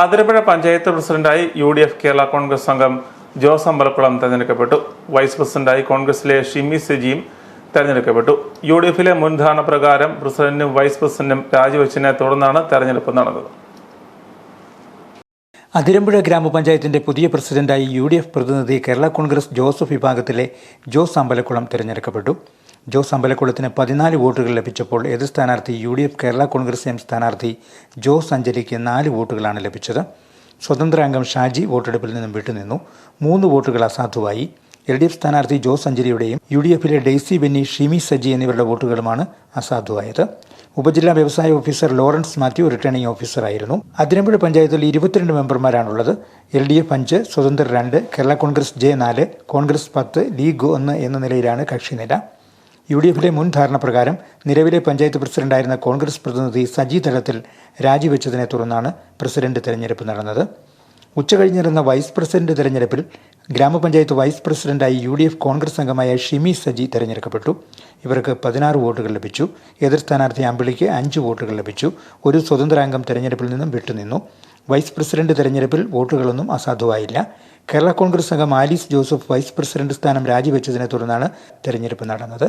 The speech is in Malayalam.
അതിരപ്പുഴ പഞ്ചായത്ത് പ്രസിഡന്റായി U D F Kerala Congress അംഗം ജോസ് അമ്പലക്കുളം തെരഞ്ഞെടുക്കപ്പെട്ടു. വൈസ് പ്രസിഡന്റായി കോൺഗ്രസിലെ ഷിമി സെജിയും തെരഞ്ഞെടുക്കപ്പെട്ടു. യു ഡി എഫിലെ മുൻധാരണ പ്രകാരം പ്രസിഡന്റും വൈസ് പ്രസിഡന്റും രാജിവെച്ചതിനെ തുടർന്നാണ് തെരഞ്ഞെടുപ്പ് നടന്നത്. അതിരമ്പുഴ ഗ്രാമപഞ്ചായത്തിന്റെ പുതിയ പ്രസിഡന്റായി യു ഡി എഫ് പ്രതിനിധി കേരള കോൺഗ്രസ് ജോസഫ് വിഭാഗത്തിലെ ജോസ് അമ്പലക്കുളം തിരഞ്ഞെടുക്കപ്പെട്ടു. ജോസ് അമ്പലക്കുളത്തിന് പതിനാല് വോട്ടുകൾ ലഭിച്ചപ്പോൾ എതിർ സ്ഥാനാർത്ഥി U D F Kerala Congress M സ്ഥാനാർത്ഥി ജോസ് അഞ്ജലിക്ക് നാല് വോട്ടുകളാണ് ലഭിച്ചത്. സ്വതന്ത്ര അംഗം ഷാജി വോട്ടെടുപ്പിൽ നിന്നും വിട്ടുനിന്നു. മൂന്ന് വോട്ടുകൾ അസാധുവായി. എൽ ഡി എഫ് സ്ഥാനാർത്ഥി ജോസ് അഞ്ജലിയുടെയും യു ഡി എഫിലെ ഡെയ്സി ബെന്നി ഷിമി സജി എന്നിവരുടെ വോട്ടുകളുമാണ് അസാധുവായത്. ഉപജില്ലാ വ്യവസായ ഓഫീസർ ലോറൻസ് മാത്യു റിട്ടേണിംഗ് ഓഫീസറായിരുന്നു. അതിരമ്പുഴ പഞ്ചായത്തിൽ ഇരുപത്തിരണ്ട് മെമ്പർമാരാണുള്ളത്. എൽ ഡി എഫ് അഞ്ച് സ്വതന്ത്ര രണ്ട് കേരള കോൺഗ്രസ് ജെ നാല് കോൺഗ്രസ് പത്ത് ലീഗ് ഒന്ന് എന്ന നിലയിലാണ് കക്ഷിനില. യു ഡി എഫിലെ മുൻ ധാരണപ്രകാരം നിലവിലെ പഞ്ചായത്ത് പ്രസിഡന്റായിരുന്ന കോൺഗ്രസ് പ്രതിനിധി സജി തലത്തിൽ രാജിവെച്ചതിനെ തുടർന്നാണ് പ്രസിഡന്റ് തെരഞ്ഞെടുപ്പ് നടന്നത്. ഉച്ചകഴിഞ്ഞ് നടന്ന വൈസ് പ്രസിഡന്റ് തെരഞ്ഞെടുപ്പിൽ ഗ്രാമപഞ്ചായത്ത് വൈസ് പ്രസിഡന്റായി യു ഡി എഫ് കോൺഗ്രസ് അംഗമായ ഷിമി സജി തെരഞ്ഞെടുക്കപ്പെട്ടു. ഇവർക്ക് പതിനാറ് വോട്ടുകൾ ലഭിച്ചു. എതിർ സ്ഥാനാർത്ഥി അമ്പിളിക്ക് അഞ്ച് വോട്ടുകൾ ലഭിച്ചു. ഒരു സ്വതന്ത്ര അംഗം തെരഞ്ഞെടുപ്പിൽ നിന്നും വിട്ടുനിന്നു. വൈസ് പ്രസിഡന്റ് തെരഞ്ഞെടുപ്പിൽ വോട്ടുകളൊന്നും അസാധുവായില്ല. കേരള കോൺഗ്രസ് അംഗം ആലീസ് ജോസഫ് വൈസ് പ്രസിഡന്റ് സ്ഥാനം രാജിവെച്ചതിനെ തുടർന്നാണ് തെരഞ്ഞെടുപ്പ് നടന്നത്.